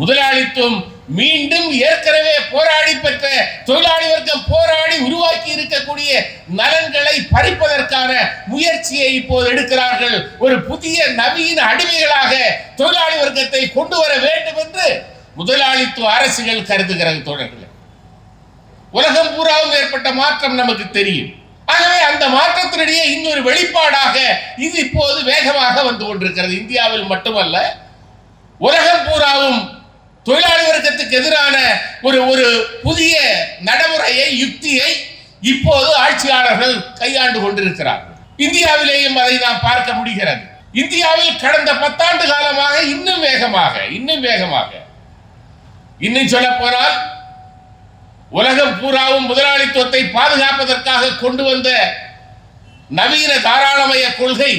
முதலாளித்துவம் மீண்டும் ஏற்கனவே போராடி பெற்ற தொழிலாளி வர்க்கம் போராடி உருவாக்கி இருக்கக்கூடிய நலன்களை பறிப்பதற்கான முயற்சியை இப்போது எடுக்கிறார்கள். ஒரு புதிய நவீன அடிமைகளாக தொழிலாளி வர்க்கத்தை கொண்டு வர வேண்டும் என்று முதலாளித்துவ அரசுகள் கருதுகிறது தோழர்களே. உலகம் பூராவும் ஏற்பட்ட மாற்றம் நமக்கு தெரியும். ஆகவே அந்த மாற்றத்தினிடையே இன்னொரு வெளிப்பாடாக இது இப்போது வேகமாக வந்து கொண்டிருக்கிறது. இந்தியாவில் மட்டுமல்ல உலகம் பூராவும் தொழிலாளி வர்க்கத்துக்கு எதிரான ஒரு ஒரு புதிய நடைமுறையை யுக்தியை இப்போது ஆட்சியாளர்கள் கையாண்டு கொண்டிருக்கிறார்கள். இந்தியாவிலேயும் அதை நாம் பார்க்க முடிகிறது. இந்தியாவில் கடந்த பத்தாண்டு காலமாக இன்னும் வேகமாக இன்னும் வேகமாக. இன்னும் சொல்ல போனால் உலகம் பூராவும் முதலாளித்துவத்தை பாதுகாப்பதற்காக கொண்டு வந்த நவீன தாராளமய கொள்கை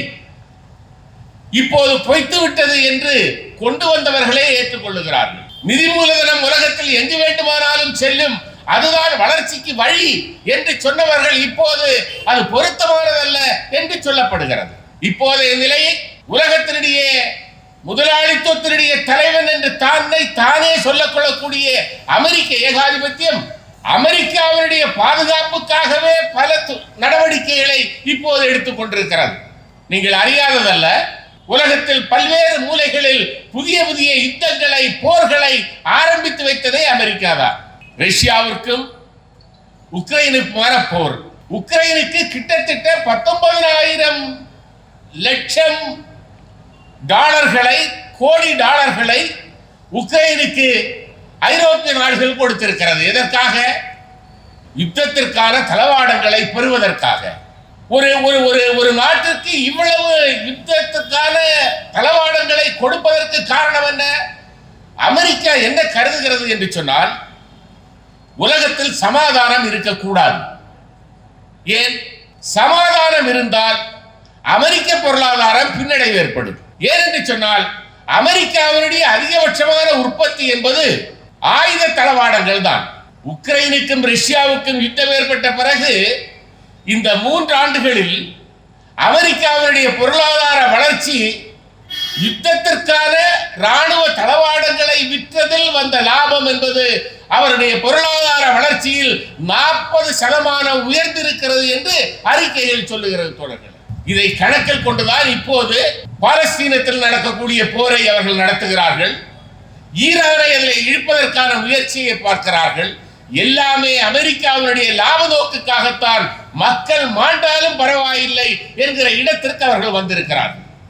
இப்போது பொய்த்து விட்டது என்று கொண்டு வந்தவர்களே ஏற்றுக்கொள்ளுகிறார்கள். நிதி மூலதனம் உலகத்தில் எங்கு வேண்டுமானாலும் செல்லும். அதுதான் வளர்ச்சிக்கு வழி என்று சொன்னவர்கள் இப்போது அது பொருத்தமானதல்ல என்று சொல்லப்படுகிறது. இப்போதைய நிலையை உலகத்தினிடையே முதலாளித்துவத்தினுடைய தலைவன் என்று தன்னை தானே சொல்லிக் கொள்ளக்கூடிய அமெரிக்க ஏகாதிபத்தியம் அமெரிக்காவினுடைய பாதுகாப்புக்காகவே பல நடவடிக்கைகளை இப்போது எடுத்துக் கொண்டிருக்கிறது. நீங்கள் அறியாததல்ல உலகத்தில் பல்வேறு மூலைகளில் புதிய புதிய யுத்தங்களை போர் வைத்ததே ரஷ்யாவிற்கும் உக்ரைனுக்குமான போர் உக்ரைனுக்கு கிட்டத்தட்ட பத்தொன்பதாயிரம் லட்சம் டாலர்களை கோடி டாலர்களை உக்ரைனுக்கு ஐரோப்பிய நாடுகள் கொடுத்திருக்கிறது. எதற்காக? யுத்தத்திற்கான தளவாடங்களை பெறுவதற்காக. ஒரு ஒரு ஒரு ஒரு நாட்டிற்கு இவ்வளவு யுத்தத்துக்கான தளவாடங்களை கொடுப்பதற்கு காரணம் என்ன? அமெரிக்கா என்ன கருதுகிறது என்று சொன்னால் உலகத்தில் சமாதானம் இருக்கக்கூடாது. ஏன்? சமாதானம் இருந்தால் அமெரிக்க பொருளாதாரம் பின்னடைவு ஏற்படும். ஏன் என்று சொன்னால் அமெரிக்காவினுடைய அதிகபட்சமான உற்பத்தி என்பது ஆயுத தளவாடங்கள் தான். உக்ரைனுக்கும் ரஷ்யாவுக்கும் யுத்தம் ஏற்பட்ட பிறகு இந்த மூன்று ஆண்டுகளில் அமெரிக்காவினுடைய பொருளாதார வளர்ச்சி யுத்தத்திற்கான ராணுவ தளவாடங்களை விற்றதில் வந்த லாபம் என்பது அவருடைய பொருளாதார வளர்ச்சியில் நாற்பது சதமானம் உயர்ந்திருக்கிறது என்று அறிக்கையில் சொல்லுகிறது தோழர்கள். இதை கணக்கில் கொண்டுதான் இப்போது பாலஸ்தீனத்தில் நடக்கக்கூடிய போரை அவர்கள் நடத்துகிறார்கள். ஈரானை அதில் இழுப்பதற்கான முயற்சியை பார்க்கிறார்கள். எல்லாமே அமெரிக்காவினுடைய லாப நோக்குக்காகத்தான் மக்கள் மாண்டாலும் பரவாயில்லை என்கிற இடத்திற்கு அவர்கள் வந்திருக்கிறார்கள்.